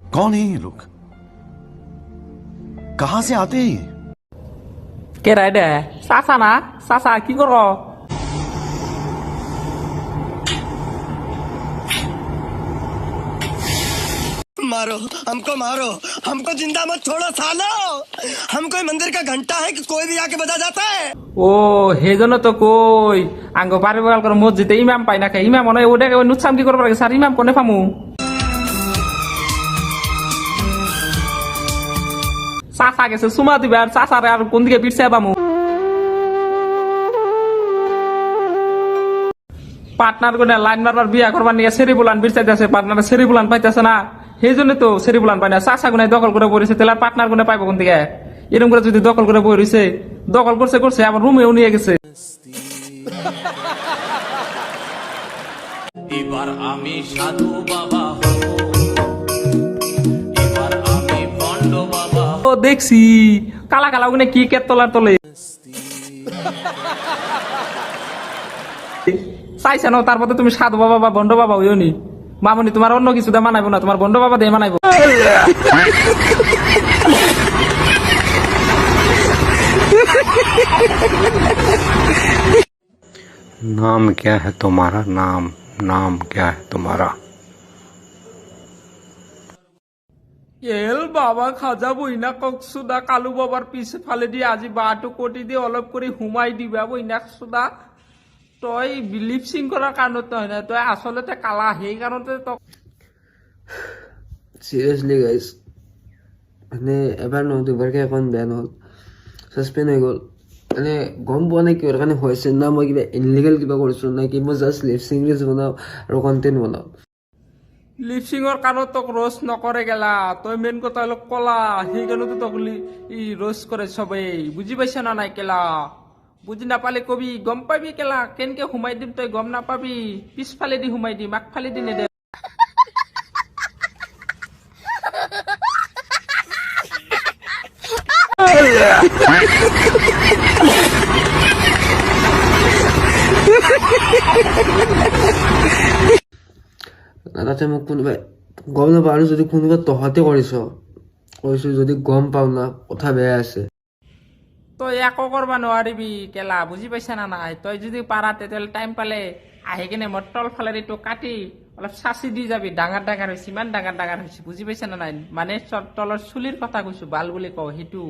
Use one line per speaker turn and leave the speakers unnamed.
कौन है ये लोग कहाँ से आते हैं ये
कह रहा है सासा ना सासा की करो
मारो हमको मारो हमको जिंदा मत छोड़ो सालो हम कोई मंदिर का घंटा है कि कोई भी आके बजा जाता है
ও সেই জন্য তো কই আঙ্গ পারি বগাল করে মসজিদে ইমাম পাই না খাই ইমাম মনে হয় ওটাকে নুচ্ছাম কি করবার লাগে স্যার ইমাম কোনে ফামু চাচা গেছে সুমা দিবে আর চাচারে আর কোন দিকে পিটছে বামু পার্টনার কোনে লাইন মারবার বিয়া করবার নিয়ে সেরি বুলান বিরচাইতেছে পার্টনার সেরি বুলান পাইতেছে না সেই জন্য তো সেরি বুলান পাই না। চাচা গুনে দখল করে পড়েছে তাহলে পার্টনার কোনে পাইবো কোন দিকে? এরকম করে যদি দখল করে বই রয়েছে দখল করছে করছে আমার রুমেও নিয়ে গেছে।
এবার আমি সাধু বাবা এবার আমি ভণ্ড বাবা
ও দেখছি। কালা কালা ওখানে কি কেত তোলার তোলে? চাইছে না তারপরে তুমি সাধু বাবা বা বন্ড বাবা হইও নি। মামনি তোমার অন্য কিছু দিয়ে মানাইবো না তোমার বন্ড বাবা দিয়ে মানাইবো
नाम क्या है तुम्हारा नाम नाम क्या है तुम्हारा
এল বাবা খাজা বইনা ককসুদা কালু বাবার পিছে ফালে দিয়ে আজি বাটো কোটি দিয়ে অলপ করে হুমাই দিবা বইনা সুদা তই লিপসিং করার কাৰণত হয় না তই আচলতে কালা সেই কাৰণতে তক
চিৰিয়াছলি গাইজ মানে এবাৰ নহয় দুবাৰকৈ এখন বেয়া নহ'ল। ছাছপেণ্ড হৈ গ'ল। মানে গম পোৱা নাই কিহৰ কাৰণে হৈছে না মই কিবা ইনলিগেল কিবা কৰিছোঁ না কি মই জাষ্ট লিপ ছিংৰিজ বনাওঁ আৰু কণ্টেণ্ট বনাওঁ।
লিপসিংৰ কাৰণত তোক ৰোজ নকৰে গেলা তই মেইন কথা হলো কলা সেইকাৰণে তোক ই রোজ করে সবেই বুঝি পাইছ না নাই কেলা? বুজি নাপালে কবি, গম পাবি কেলা? কেনকে সোমাই দিম তই? গম নাপাবি। পিছফালে দি সোমাই দিম আগফালে দি নেদে।
তাতে মোক কোনোবাই, গম নাপাওঁ আৰু যদি কোনোবা তহঁতে কৰিছ, কৈছোঁ যদি গম পাওঁ না, কথা বেয়া আছে।
তই একো কৰবা নোৱাৰিবি কেলা বুজি পাইছা না নাই? তই যদি পাৰা তেতিয়াহ'লে টাইম পালে আহি কিনে মোৰ তল ফালেদি তোক কাটি অলপ চাচি দি যাবি ডাঙৰ ডাঙৰ হৈছে ইমান ডাঙৰ ডাঙৰ হৈছে বুজি পাইছা না নাই? মানে তলৰ চুলিৰ কথা কৈছো বাল বুলি কওঁ সেইটো।